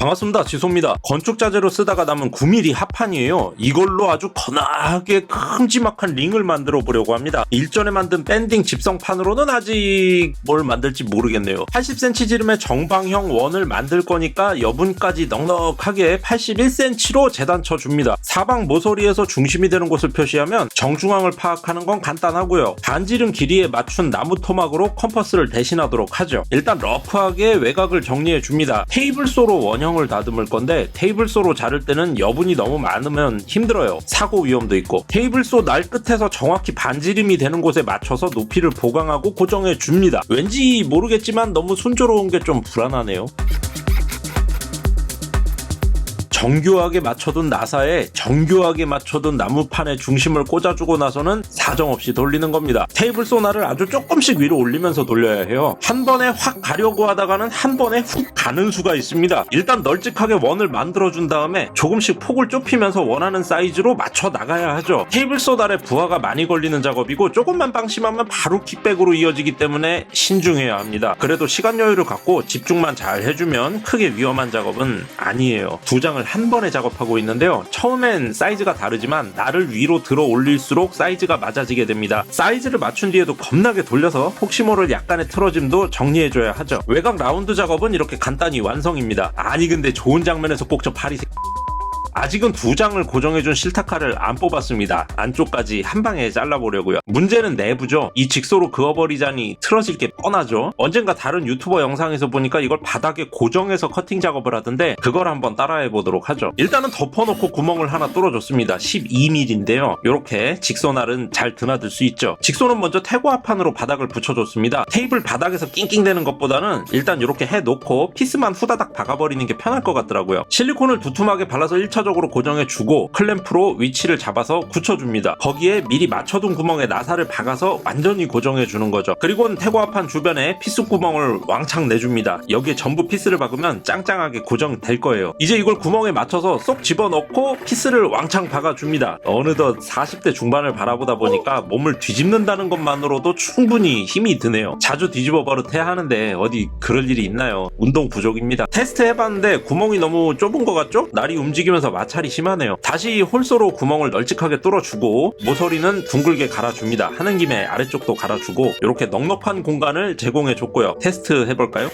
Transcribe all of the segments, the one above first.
반갑습니다. 지소입니다. 건축 자재로 쓰다가 남은 9mm 합판이에요. 이걸로 아주 거나하게 큼지막한 링을 만들어 보려고 합니다. 일전에 만든 밴딩 집성판으로는 아직 뭘 만들지 모르겠네요. 80cm 지름의 정방형 원을 만들 거니까 여분까지 넉넉하게 81cm로 재단 쳐줍니다. 사방 모서리에서 중심이 되는 곳을 표시하면 정중앙을 파악하는 건 간단하고요. 반지름 길이에 맞춘 나무 토막으로 컴퍼스를 대신하도록 하죠. 일단 러프하게 외곽을 정리해 줍니다. 테이블 소로 원형을 다듬을 건데 테이블소로 자를 때는 여분이 너무 많으면 힘들어요. 사고 위험도 있고 테이블소 날 끝에서 정확히 반지름이 되는 곳에 맞춰서 높이를 보강하고 고정해 줍니다. 왠지 모르겠지만 너무 순조로운 게 좀 불안하네요. 정교하게 맞춰둔 나사에 정교하게 맞춰둔 나무판에 중심을 꽂아주고 나서는 사정없이 돌리는 겁니다. 테이블 소나를 아주 조금씩 위로 올리면서 돌려야 해요. 한 번에 확 가려고 하다가는 한 번에 훅 가는 수가 있습니다. 일단 널찍하게 원을 만들어준 다음에 조금씩 폭을 좁히면서 원하는 사이즈로 맞춰 나가야 하죠. 테이블 소날에 부하가 많이 걸리는 작업이고 조금만 방심하면 바로 킥백으로 이어지기 때문에 신중해야 합니다. 그래도 시간 여유를 갖고 집중만 잘 해주면 크게 위험한 작업은 아니에요. 두 장을 한 번에 작업하고 있는데요. 처음엔 사이즈가 다르지만 날을 위로 들어 올릴수록 사이즈가 맞아지게 됩니다. 사이즈를 맞춘 뒤에도 겁나게 돌려서 혹시 모를 약간의 틀어짐도 정리해줘야 하죠. 외곽 라운드 작업은 이렇게 간단히 완성입니다. 아니 근데 좋은 장면에서 꼭 저 팔이 새- 아직은 두 장을 고정해준 실타카를 안 뽑았습니다. 안쪽까지 한 방에 잘라보려고요. 문제는 내부죠. 이 직소로 그어버리자니 틀어질 게 뻔하죠. 언젠가 다른 유튜버 영상에서 보니까 이걸 바닥에 고정해서 커팅 작업을 하던데 그걸 한번 따라해 보도록 하죠. 일단은 덮어놓고 구멍을 하나 뚫어줬습니다. 12mm인데요. 이렇게 직소날은 잘 드나들 수 있죠. 직소는 먼저 태고합판으로 바닥을 붙여줬습니다. 테이블 바닥에서 낑낑대는 것보다는 일단 이렇게 해놓고 피스만 후다닥 박아버리는 게 편할 것 같더라고요. 실리콘을 두툼하게 발라서 1차적으로 고정해주고 클램프로 위치를 잡아서 굳혀줍니다. 거기에 미리 맞춰둔 구멍에 나사를 박아서 완전히 고정해주는 거죠. 그리고는 태고합판 주변에 피스 구멍을 왕창 내줍니다. 여기에 전부 피스를 박으면 짱짱하게 고정될 거예요. 이제 이걸 구멍에 맞춰서 쏙 집어넣고 피스를 왕창 박아줍니다. 어느덧 40대 중반을 바라보다 보니까 몸을 뒤집는다는 것만으로도 충분히 힘이 드네요. 자주 뒤집어 버릇해야 하는데 어디 그럴 일이 있나요? 운동 부족입니다. 테스트 해봤는데 구멍이 너무 좁은 것 같죠? 날이 움직이면서 마찰이 심하네요. 다시 홀소로 구멍을 널찍하게 뚫어주고 모서리는 둥글게 갈아줍니다. 하는 김에 아래쪽도 갈아주고 이렇게 넉넉한 공간을 제공해줬고요. 테스트 해볼까요?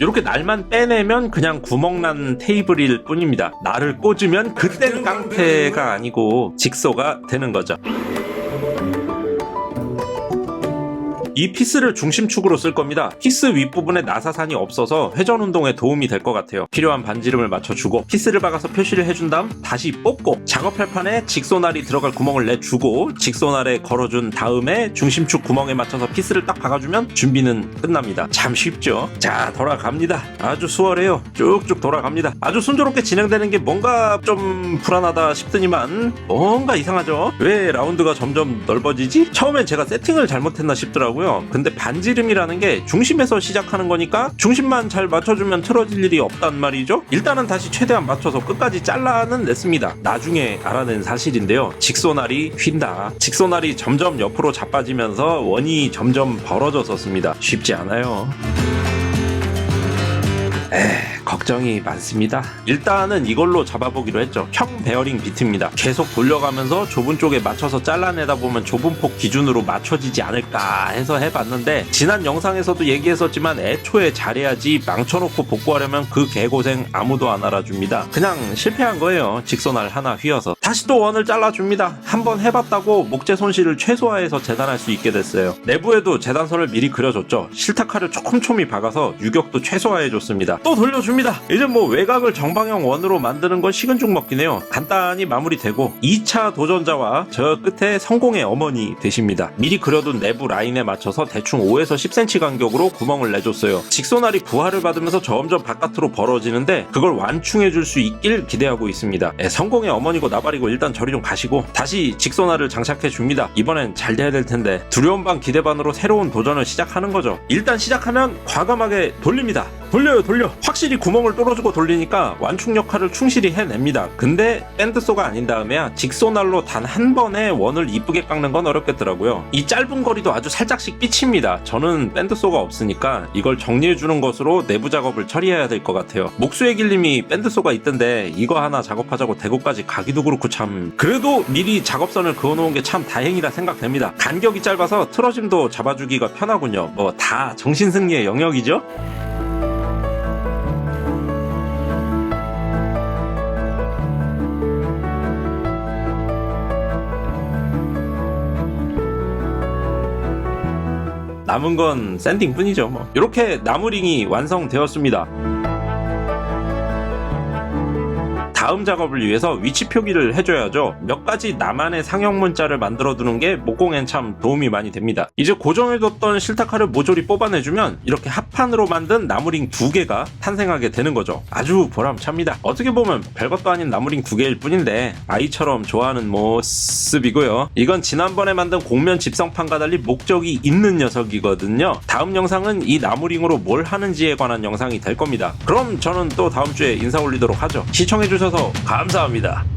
이렇게 날만 빼내면 그냥 구멍난 테이블일 뿐입니다. 날을 꽂으면 그땐 깡패가 아니고 직소가 되는 거죠. 이 피스를 중심축으로 쓸 겁니다. 피스 윗부분에 나사산이 없어서 회전 운동에 도움이 될 것 같아요. 필요한 반지름을 맞춰주고 피스를 박아서 표시를 해준 다음 다시 뽑고 작업할 판에 직소날이 들어갈 구멍을 내주고 직소날에 걸어준 다음에 중심축 구멍에 맞춰서 피스를 딱 박아주면 준비는 끝납니다. 참 쉽죠? 자 돌아갑니다. 아주 수월해요. 쭉쭉 돌아갑니다. 아주 순조롭게 진행되는 게 뭔가 좀 불안하다 싶더니만 뭔가 이상하죠? 왜 라운드가 점점 넓어지지? 처음엔 제가 세팅을 잘못했나 싶더라고요. 근데 반지름이라는 게 중심에서 시작하는 거니까 중심만 잘 맞춰주면 틀어질 일이 없단 말이죠. 일단은 다시 최대한 맞춰서 끝까지 잘라는 냈습니다. 나중에 알아낸 사실인데요. 직소날이 휜다. 직소날이 점점 옆으로 자빠지면서 원이 점점 벌어졌었습니다. 쉽지 않아요. 에 걱정이 많습니다. 일단은 이걸로 잡아보기로 했죠. 형 베어링 비트입니다. 계속 돌려가면서 좁은 쪽에 맞춰서 잘라내다 보면 좁은 폭 기준으로 맞춰지지 않을까 해서 해봤는데 지난 영상에서도 얘기했었지만 애초에 잘해야지 망쳐놓고 복구하려면 그 개고생 아무도 안 알아줍니다. 그냥 실패한 거예요. 직선알 하나 휘어서 다시 또 원을 잘라줍니다. 한번 해봤다고 목재 손실을 최소화해서 재단할 수 있게 됐어요. 내부에도 재단선을 미리 그려줬죠. 실타카를 촘촘히 박아서 유격도 최소화해줬습니다. 또 돌려줍니다. 이제 뭐 외곽을 정방형 원으로 만드는 건 식은 죽 먹긴 해요. 간단히 마무리되고 2차 도전자와 저 끝에 성공의 어머니 되십니다. 미리 그려둔 내부 라인에 맞춰서 대충 5에서 10cm 간격으로 구멍을 내줬어요. 직선알이 부하를 받으면서 점점 바깥으로 벌어지는데 그걸 완충해줄 수 있길 기대하고 있습니다. 예, 성공의 어머니고 나발이고 일단 저리 좀 가시고 다시 직선알을 장착해 줍니다. 이번엔 잘 돼야 될 텐데 두려운 반 기대 반으로 새로운 도전을 시작하는 거죠. 일단 시작하면 과감하게 돌립니다. 돌려요 돌려. 확실히 구멍을 뚫어주고 돌리니까 완충 역할을 충실히 해냅니다. 근데 밴드소가 아닌 다음에야 직소날로 단 한 번에 원을 이쁘게 깎는 건 어렵겠더라고요. 이 짧은 거리도 아주 살짝씩 삐칩니다. 저는 밴드소가 없으니까 이걸 정리해주는 것으로 내부 작업을 처리해야 될 것 같아요. 목수의 길님이 밴드소가 있던데 이거 하나 작업하자고 대구까지 가기도 그렇고 참 그래도 미리 작업선을 그어놓은 게 참 다행이라 생각됩니다. 간격이 짧아서 틀어짐도 잡아주기가 편하군요. 뭐 다 정신승리의 영역이죠? 남은 건 샌딩 뿐이죠 뭐. 이렇게 나무링이 완성되었습니다 다음 작업을 위해서 위치 표기를 해줘야죠. 몇 가지 나만의 상형 문자를 만들어 두는 게 목공엔 참 도움이 많이 됩니다. 이제 고정해뒀던 실타카를 모조리 뽑아내주면 이렇게 합판으로 만든 나무링 두 개가 탄생하게 되는 거죠. 아주 보람찹니다. 어떻게 보면 별것도 아닌 나무링 두 개일 뿐인데 아이처럼 좋아하는 모습이고요. 이건 지난번에 만든 공면 집성판과 달리 목적이 있는 녀석이거든요. 다음 영상은 이 나무링으로 뭘 하는지에 관한 영상이 될 겁니다. 그럼 저는 또 다음 주에 인사 올리도록 하죠. 시청 해주셔서 감사합니다.